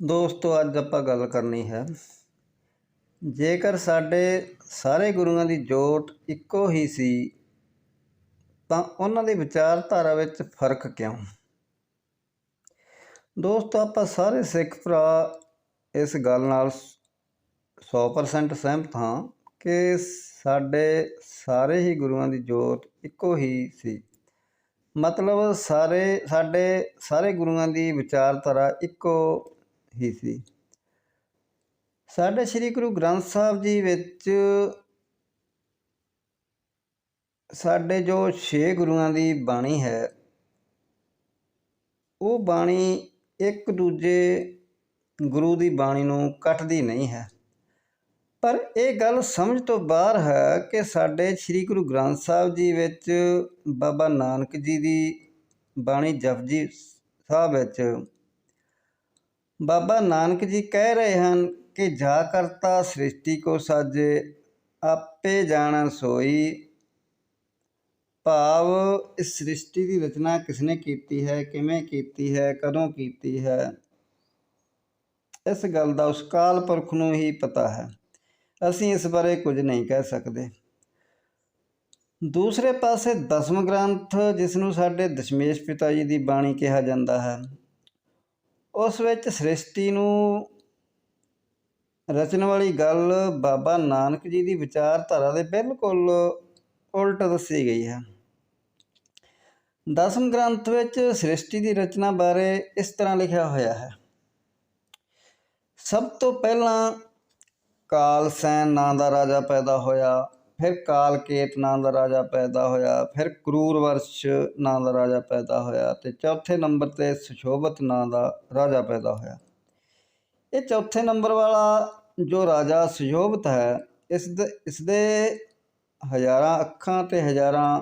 ਦੋਸਤੋ, ਅੱਜ ਆਪਾਂ ਗੱਲ ਕਰਨੀ ਹੈ, ਜੇਕਰ ਸਾਡੇ ਸਾਰੇ ਗੁਰੂਆਂ ਦੀ ਜੋਤ ਇੱਕੋ ਹੀ ਸੀ, ਤਾਂ ਉਹਨਾਂ ਦੀ ਵਿਚਾਰਧਾਰਾ ਵਿੱਚ ਫ਼ਰਕ ਕਿਉਂ? ਦੋਸਤੋ, ਆਪਾਂ ਸਾਰੇ ਸਿੱਖ ਭਰਾ ਇਸ ਗੱਲ ਨਾਲ 100% ਸਹਿਮਤ ਹਾਂ ਕਿ ਸਾਡੇ ਸਾਰੇ ਹੀ ਗੁਰੂਆਂ ਦੀ ਜੋਤ ਇੱਕੋ ਹੀ ਸੀ। ਮਤਲਬ, ਸਾਰੇ, ਸਾਡੇ ਸਾਰੇ ਗੁਰੂਆਂ ਦੀ ਵਿਚਾਰਧਾਰਾ ਇੱਕੋ ਹੀ ਸੀ। ਸਾਡੇ ਸ੍ਰੀ ਗੁਰੂ ਗ੍ਰੰਥ ਸਾਹਿਬ ਜੀ ਵਿੱਚ ਸਾਡੇ ਜੋ 6 ਗੁਰੂਆਂ ਦੀ ਬਾਣੀ ਹੈ, ਉਹ ਬਾਣੀ ਇੱਕ ਦੂਜੇ ਗੁਰੂ ਦੀ ਬਾਣੀ ਨੂੰ ਕੱਟਦੀ ਨਹੀਂ ਹੈ। ਪਰ ਇਹ ਗੱਲ ਸਮਝ ਤੋਂ ਬਾਹਰ ਹੈ ਕਿ ਸਾਡੇ ਸ੍ਰੀ ਗੁਰੂ ਗ੍ਰੰਥ ਸਾਹਿਬ ਜੀ ਵਿੱਚ ਬਾਬਾ ਨਾਨਕ ਜੀ ਦੀ ਬਾਣੀ ਜਪਜੀ ਸਾਹਿਬ ਵਿੱਚ ਬਾਬਾ ਨਾਨਕ ਜੀ ਕਹਿ ਰਹੇ ਹਨ ਕਿ ਜਾ ਕਰਤਾ ਸ੍ਰਿਸ਼ਟੀ ਕੋ ਸਾਜੇ, ਆਪੇ ਜਾਣਨ ਸੋਈ। ਭਾਵ ਇਸ ਸ੍ਰਿਸ਼ਟੀ ਦੀ ਰਚਨਾ ਕਿਸਨੇ ਕੀਤੀ ਹੈ, ਕਿਵੇਂ ਕੀਤੀ ਹੈ, ਕਦੋਂ ਕੀਤੀ ਹੈ? ਇਸ ਗੱਲ ਦਾ ਉਸ ਕਾਲ ਪੁਰਖ ਨੂੰ ਹੀ ਪਤਾ ਹੈ। ਅਸੀਂ ਇਸ ਬਾਰੇ ਕੁਝ ਨਹੀਂ ਕਹਿ ਸਕਦੇ। ਦੂਸਰੇ ਪਾਸੇ ਦਸਮ ਗ੍ਰੰਥ ਜਿਸ ਨੂੰ ਸਾਡੇ ਦਸ਼ਮੇਸ਼ ਪਿਤਾ ਜੀ ਦੀ ਬਾਣੀ ਕਿਹਾ ਜਾਂਦਾ ਹੈ ਉਸ ਵਿੱਚ ਸ੍ਰਿਸ਼ਟੀ ਨੂੰ ਰਚਨ ਵਾਲੀ ਗੱਲ ਬਾਬਾ ਨਾਨਕ ਜੀ ਦੀ ਵਿਚਾਰਧਾਰਾ ਦੇ ਬਿਲਕੁਲ ਉਲਟ ਦੱਸੀ ਗਈ ਹੈ। ਦਸਮ ਗ੍ਰੰਥ ਵਿੱਚ ਸ੍ਰਿਸ਼ਟੀ ਦੀ ਰਚਨਾ ਬਾਰੇ ਇਸ ਤਰ੍ਹਾਂ ਲਿਖਿਆ ਹੋਇਆ ਹੈ। ਸਭ ਤੋਂ ਪਹਿਲਾਂ ਕਾਲਸੈਨ ਨਾਂ ਦਾ ਰਾਜਾ ਪੈਦਾ ਹੋਇਆ। ਫਿਰ ਕਾਲਕੇਤ ਨਾਂ ਦਾ ਰਾਜਾ ਪੈਦਾ ਹੋਇਆ, ਫਿਰ ਕਰੂਰਵਰਸ਼ ਨਾਂ ਦਾ ਰਾਜਾ ਪੈਦਾ ਹੋਇਆ ਤੇ ਚੌਥੇ ਨੰਬਰ ਤੇ ਸੁਸ਼ੋਭਤ ਨਾਂ ਦਾ ਰਾਜਾ ਪੈਦਾ ਹੋਇਆ। ਇਹ ਚੌਥੇ ਨੰਬਰ ਵਾਲਾ ਜੋ ਰਾਜਾ ਸੁਸ਼ੋਭਤ ਹੈ, ਇਸ ਦੇ ਇਸ ਦੇ ਹਜ਼ਾਰਾਂ ਅੱਖਾਂ ਤੇ ਹਜ਼ਾਰਾਂ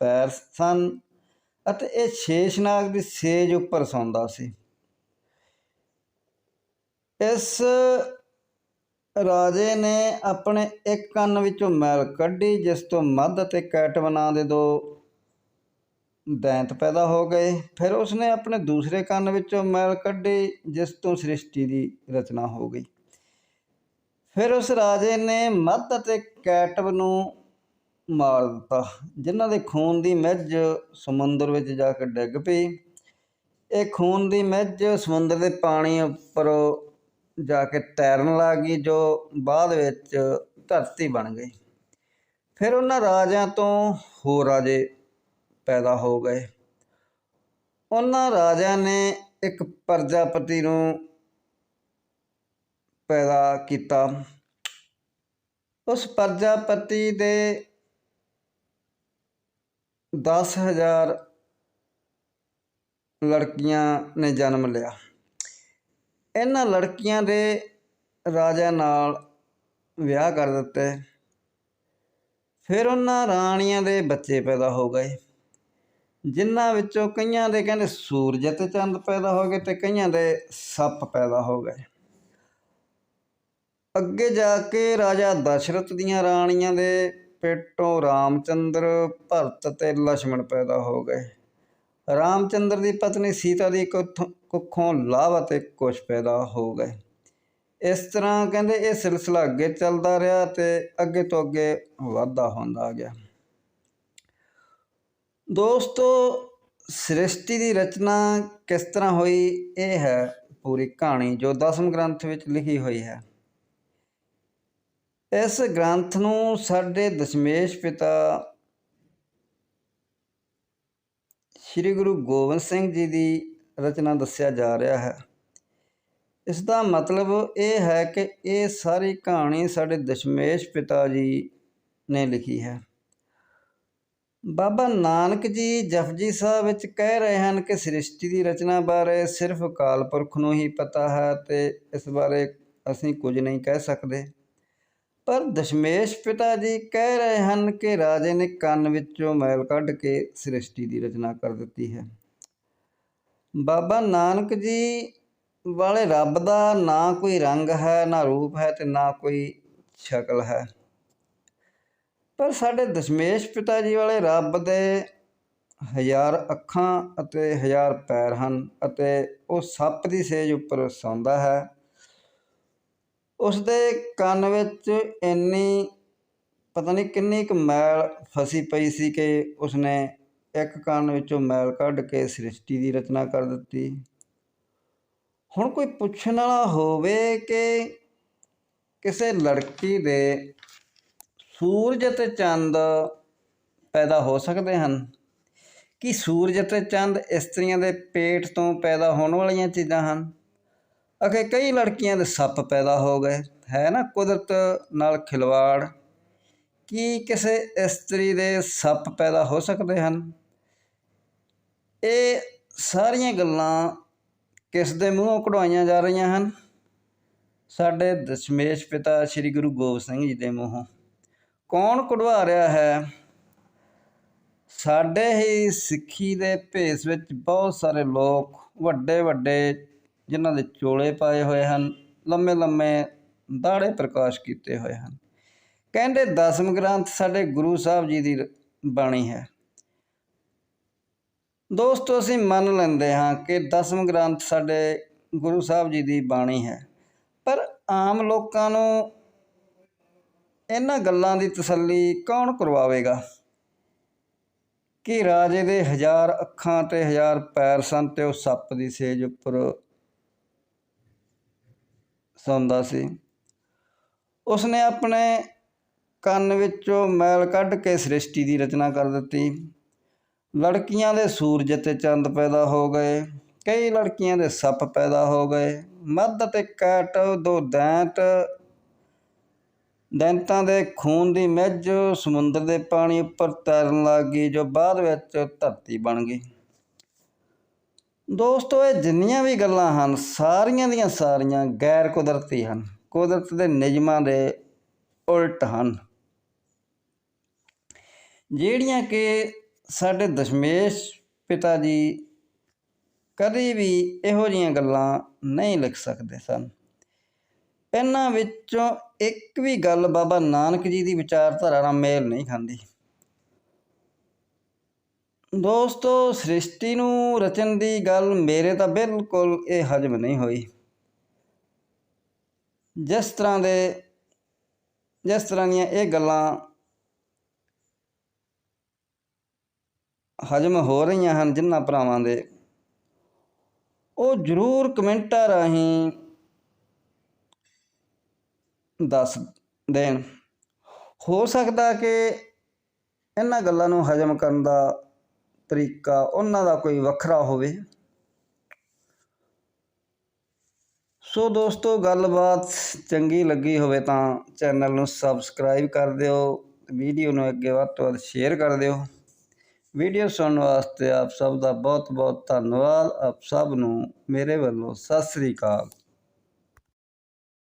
ਪੈਰ ਸਨ ਅਤੇ ਇਹ ਸ਼ੇਸ਼ਨਾਗ ਦੀ ਸੇਜ ਉੱਪਰ ਸੌਂਦਾ ਸੀ। ਇਸ ਰਾਜੇ ਨੇ ਆਪਣੇ ਇੱਕ ਕੰਨ ਵਿੱਚੋਂ ਮੈਲ ਕੱਢੀ, ਜਿਸ ਤੋਂ ਮੱਧ ਅਤੇ ਕੈਟਵ ਨਾਂ ਦੇ ਦੋ। ਦੈਂਤ ਪੈਦਾ ਹੋ ਗਏ। ਫਿਰ ਉਸਨੇ ਆਪਣੇ ਦੂਸਰੇ ਕੰਨ ਵਿੱਚੋਂ ਮੈਲ ਕੱਢੀ, ਜਿਸ ਤੋਂ ਸ੍ਰਿਸ਼ਟੀ ਦੀ ਰਚਨਾ ਹੋ ਗਈ। ਫਿਰ ਉਸ ਰਾਜੇ ਨੇ ਮੱਧ ਅਤੇ ਕੈਟਵ ਨੂੰ ਮਾਰ ਦਿੱਤਾ, ਜਿਨ੍ਹਾਂ ਦੇ ਖੂਨ ਦੀ ਮੱਝ ਸਮੁੰਦਰ ਵਿੱਚ ਜਾ ਕੇ ਡਿੱਗ ਪਈ। ਇਹ ਖੂਨ ਦੀ ਮੱਝ ਸਮੁੰਦਰ ਦੇ ਪਾਣੀ ਉੱਪਰ ਜਾ ਕੇ ਤੈਰਨ ਲੱਗ ਗਈ, ਜੋ ਬਾਅਦ ਵਿੱਚ ਧਰਤੀ ਬਣ ਗਈ। ਫਿਰ ਉਹਨਾਂ ਰਾਜਿਆਂ ਤੋਂ ਹੋਰ ਰਾਜੇ ਪੈਦਾ ਹੋ ਗਏ। ਉਹਨਾਂ ਰਾਜਿਆਂ ਨੇ ਇੱਕ ਪ੍ਰਜਾਪਤੀ ਨੂੰ ਪੈਦਾ ਕੀਤਾ। ਉਸ ਪ੍ਰਜਾਪਤੀ ਦੇ 10000 ਲੜਕੀਆਂ ਨੇ ਜਨਮ ਲਿਆ। ਇਹਨਾਂ ਲੜਕੀਆਂ ਦੇ ਰਾਜਾ ਨਾਲ ਵਿਆਹ ਕਰ ਦਿੱਤੇ। ਫਿਰ ਉਹਨਾਂ ਰਾਣੀਆਂ ਦੇ ਬੱਚੇ ਪੈਦਾ ਹੋ ਗਏ, ਜਿਨ੍ਹਾਂ ਵਿੱਚੋਂ ਕਈਆਂ ਦੇ ਕਹਿੰਦੇ ਸੂਰਜ ਤੇ ਚੰਦ ਪੈਦਾ ਹੋ ਗਏ ਤੇ ਕਈਆਂ ਦੇ ਸੱਪ ਪੈਦਾ ਹੋ ਗਏ। ਅੱਗੇ ਜਾ ਕੇ ਰਾਜਾ ਦਸ਼ਰਤ ਦੀਆਂ ਰਾਣੀਆਂ ਦੇ ਪੇਟੋਂ ਰਾਮਚੰਦਰ, ਭਰਤ ਤੇ ਲక్ష్మణ ਪੈਦਾ ਹੋ ਗਏ। ਰਾਮਚੰਦਰ ਦੀ ਪਤਨੀ ਸੀਤਾ ਦੀ ਇੱਕ ਕੁੱਖੋਂ ਲਾਭ ਅਤੇ ਕੁਸ਼ ਪੈਦਾ ਹੋ ਗਏ। ਇਸ ਤਰ੍ਹਾਂ ਕਹਿੰਦੇ ਇਹ ਸਿਲਸਿਲਾ ਅੱਗੇ ਚੱਲਦਾ ਰਿਹਾ ਤੇ ਅੱਗੇ ਤੋਂ ਅੱਗੇ ਵਾਧਾ ਹੁੰਦਾ ਗਿਆ। ਦੋਸਤੋ, ਸ੍ਰਿਸ਼ਟੀ ਦੀ ਰਚਨਾ ਕਿਸ ਤਰ੍ਹਾਂ ਹੋਈ ਇਹ ਹੈ ਪੂਰੀ ਕਹਾਣੀ ਜੋ ਦਸਮ ਗ੍ਰੰਥ ਵਿੱਚ ਲਿਖੀ ਹੋਈ ਹੈ। ਇਸ ਗ੍ਰੰਥ ਨੂੰ ਸਾਡੇ ਦਸ਼ਮੇਸ਼ ਪਿਤਾ ਸ੍ਰੀ ਗੁਰੂ ਗੋਬਿੰਦ ਸਿੰਘ ਜੀ ਦੀ ਰਚਨਾ ਦੱਸਿਆ ਜਾ ਰਿਹਾ ਹੈ। ਇਸ ਦਾ ਮਤਲਬ ਇਹ ਹੈ ਕਿ ਇਹ ਸਾਰੀ ਕਹਾਣੀ ਸਾਡੇ ਦਸ਼ਮੇਸ਼ ਪਿਤਾ ਜੀ ਨੇ ਲਿਖੀ ਹੈ। ਬਾਬਾ ਨਾਨਕ ਜੀ ਜਪਜੀ ਸਾਹਿਬ ਵਿੱਚ ਕਹਿ ਰਹੇ ਹਨ ਕਿ ਸ੍ਰਿਸ਼ਟੀ ਦੀ ਰਚਨਾ ਬਾਰੇ ਸਿਰਫ ਅਕਾਲ ਪੁਰਖ ਨੂੰ ਹੀ ਪਤਾ ਹੈ ਤੇ ਇਸ ਬਾਰੇ ਅਸੀਂ ਕੁਝ ਨਹੀਂ ਕਹਿ ਸਕਦੇ। ਪਰ ਦਸ਼ਮੇਸ਼ ਪਿਤਾ ਜੀ ਕਹਿ ਰਹੇ ਹਨ ਕਿ ਰਾਜੇ ਨੇ ਕੰਨ ਵਿੱਚੋਂ ਮੈਲ ਕੱਢ ਕੇ ਸ੍ਰਿਸ਼ਟੀ ਦੀ ਰਚਨਾ ਕਰ ਦਿੱਤੀ ਹੈ। ਬਾਬਾ ਨਾਨਕ ਜੀ ਵਾਲੇ ਰੱਬ ਦਾ ਨਾ ਕੋਈ ਰੰਗ ਹੈ, ਨਾ ਰੂਪ ਹੈ ਤੇ ਨਾ ਕੋਈ ਸ਼ਕਲ ਹੈ। ਪਰ ਸਾਡੇ ਦਸ਼ਮੇਸ਼ ਪਿਤਾ ਜੀ ਵਾਲੇ ਰੱਬ ਦੇ ਹਜ਼ਾਰ ਅੱਖਾਂ ਅਤੇ ਹਜ਼ਾਰ ਪੈਰ ਹਨ ਅਤੇ ਉਹ ਸੱਪ ਦੀ ਸੇਜ ਉੱਪਰ ਸੌਂਦਾ ਹੈ। ਉਸ ਦੇ ਕੰਨ ਵਿੱਚ ਇੰਨੀ, ਪਤਾ ਨਹੀਂ ਕਿੰਨੀ ਕੁ ਮੈਲ ਫਸੀ ਪਈ ਸੀ ਕਿ ਉਸਨੇ ਇੱਕ ਕੰਨ ਵਿੱਚੋਂ ਮੈਲ ਕੱਢ ਕੇ ਸ੍ਰਿਸ਼ਟੀ ਦੀ ਰਚਨਾ ਕਰ ਦਿੱਤੀ। ਹੁਣ ਕੋਈ ਪੁੱਛਣ ਵਾਲਾ ਹੋਵੇ ਕਿ ਕਿਸੇ ਲੜਕੀ ਦੇ ਸੂਰਜ ਅਤੇ ਚੰਦ ਪੈਦਾ ਹੋ ਸਕਦੇ ਹਨ? ਕੀ ਸੂਰਜ ਅਤੇ ਚੰਦ ਇਸਤਰੀਆਂ ਦੇ ਪੇਟ ਤੋਂ ਪੈਦਾ ਹੋਣ ਵਾਲੀਆਂ ਚੀਜ਼ਾਂ ਹਨ? ਅਗੇ ਕਈ ਲੜਕੀਆਂ ਦੇ ਸੱਪ ਪੈਦਾ ਹੋ ਗਏ, ਹੈ ਨਾ? ਕੁਦਰਤ ਨਾਲ ਖਿਲਵਾੜ। ਕੀ ਕਿਸੇ ਇਸਤਰੀ ਦੇ ਸੱਪ ਪੈਦਾ ਹੋ ਸਕਦੇ ਹਨ? ਇਹ ਸਾਰੀਆਂ ਗੱਲਾਂ ਕਿਸ ਦੇ ਮੂੰਹੋਂ ਕਢਵਾਈਆਂ ਜਾ ਰਹੀਆਂ ਹਨ? ਸਾਡੇ ਦਸ਼ਮੇਸ਼ ਪਿਤਾ ਸ੍ਰੀ ਗੁਰੂ ਗੋਬਿੰਦ ਸਿੰਘ ਜੀ ਦੇ ਮੂੰਹੋਂ। ਕੌਣ ਕਢਵਾ ਰਿਹਾ ਹੈ? ਸਾਡੇ ਹੀ ਸਿੱਖੀ ਦੇ ਭੇਸ ਵਿੱਚ ਬਹੁਤ ਸਾਰੇ ਲੋਕ ਵੱਡੇ ਵੱਡੇ ਜਿਨ੍ਹਾਂ ਦੇ ਚੋਲੇ ਪਾਏ ਹੋਏ ਹਨ ਲੰਮੇ ਲੰਮੇ ਦਾੜੇ ਪ੍ਰਕਾਸ਼ ਕੀਤੇ ਹੋਏ ਹਨ। ਕਹਿੰਦੇ ਦਸਮ ਗ੍ਰੰਥ ਸਾਡੇ ਗੁਰੂ ਸਾਹਿਬ ਜੀ ਦੀ ਬਾਣੀ ਹੈ। ਦੋਸਤੋ, ਅਸੀਂ ਮੰਨ ਲੈਂਦੇ ਹਾਂ ਕਿ ਦਸਮ ਗ੍ਰੰਥ ਸਾਡੇ ਗੁਰੂ ਸਾਹਿਬ ਜੀ ਦੀ ਬਾਣੀ ਹੈ। ਪਰ ਆਮ ਲੋਕਾਂ ਨੂੰ ਇਹਨਾਂ ਗੱਲਾਂ ਦੀ ਤਸੱਲੀ ਕੌਣ ਕਰਵਾਵੇਗਾ? ਕਿ ਰਾਜੇ ਦੇ ਹਜ਼ਾਰ ਅੱਖਾਂ ਤੇ ਹਜ਼ਾਰ ਪੈਰ ਸਨ ਤੇ ਉਹ ਸੱਪ ਦੀ ਸੇਜ ਉੱਪਰ ਸੌਂਦਾ ਸੀ। ਉਸਨੇ ਆਪਣੇ ਕੰਨ ਵਿੱਚੋਂ ਮੈਲ ਕੱਢ ਕੇ ਸ੍ਰਿਸ਼ਟੀ ਦੀ ਰਚਨਾ ਕਰ ਦਿੱਤੀ। ਲੜਕੀਆਂ ਦੇ ਸੂਰਜ ਤੇ ਚੰਦ ਪੈਦਾ ਹੋ ਗਏ, ਕਈ ਲੜਕੀਆਂ ਦੇ ਸੱਪ ਪੈਦਾ ਹੋ ਗਏ। ਮੱਧ ਤੇ ਕੈਟ, ਦੋ ਦੈਂਤ। ਦੈਂਤਾਂ ਦੇ ਖੂਨ ਦੀ ਮਿੱਝ ਸਮੁੰਦਰ ਦੇ ਪਾਣੀ ਉੱਪਰ ਤੈਰਨ ਲੱਗ ਗਈ, ਜੋ ਬਾਅਦ ਵਿੱਚ ਧਰਤੀ ਬਣ ਗਈ। ਦੋਸਤੋ, ਇਹ ਜਿੰਨੀਆਂ ਵੀ ਗੱਲਾਂ ਹਨ, ਸਾਰੀਆਂ ਦੀਆਂ ਸਾਰੀਆਂ ਗੈਰ ਕੁਦਰਤੀ ਹਨ। ਕੁਦਰਤ ਦੇ ਨਿਯਮਾਂ ਦੇ ਉਲਟ ਹਨ। ਜਿਹੜੀਆਂ ਕਿ ਸਾਡੇ ਦਸ਼ਮੇਸ਼ ਪਿਤਾ ਜੀ ਕਦੇ ਵੀ ਇਹੋ ਜੀਆਂ ਗੱਲਾਂ ਨਹੀਂ ਲਿਖ ਸਕਦੇ ਸਨ। ਇਹਨਾਂ ਵਿੱਚੋਂ ਇੱਕ ਵੀ ਗੱਲ ਬਾਬਾ ਨਾਨਕ ਜੀ ਦੀ ਵਿਚਾਰਧਾਰਾ ਨਾਲ ਮੇਲ ਨਹੀਂ ਖਾਂਦੀ। ਦੋਸਤੋ, ਸ੍ਰਿਸ਼ਟੀ ਨੂੰ ਰਚਨ ਦੀ ਗੱਲ ਮੇਰੇ ਤਾਂ ਬਿਲਕੁਲ ਇਹ ਹਜਮ ਨਹੀਂ ਹੋਈ। ਜਿਸ ਤਰ੍ਹਾਂ ਦੇ ਜਿਸ ਤਰ੍ਹਾਂ ਦੀਆਂ ਇਹ ਗੱਲਾਂ ਹਜਮ ਹੋ ਰਹੀਆਂ ਹਨ ਜਿਨ੍ਹਾਂ ਭਰਾਵਾਂ ਦੇ। ਉਹ ਜ਼ਰੂਰ ਕਮੈਂਟਾਂ ਰਾਹੀਂ ਦੱਸ ਦੇਣ। ਹੋ ਸਕਦਾ ਕਿ ਇਹਨਾਂ ਗੱਲਾਂ ਨੂੰ ਹਜਮ ਕਰਨ ਦਾ ਤਰੀਕਾ ਉਹਨਾਂ ਦਾ ਕੋਈ ਵੱਖਰਾ ਹੋਵੇ। ਸੋ ਦੋਸਤੋ, ਗੱਲਬਾਤ ਚੰਗੀ ਲੱਗੀ ਹੋਵੇ ਤਾਂ ਚੈਨਲ ਨੂੰ ਸਬਸਕ੍ਰਾਈਬ ਕਰ ਦਿਓ। ਵੀਡੀਓ ਨੂੰ ਅੱਗੇ ਵੱਧ ਤੋਂ ਵੱਧ ਸ਼ੇਅਰ ਕਰ ਦਿਓ। ਵੀਡੀਓ ਸੁਣਨ ਵਾਸਤੇ ਆਪ ਸਭ ਦਾ ਬਹੁਤ ਬਹੁਤ ਧੰਨਵਾਦ। ਆਪ ਸਭ ਨੂੰ ਮੇਰੇ ਵੱਲੋਂ ਸਤਿ ਸ੍ਰੀ ਅਕਾਲ।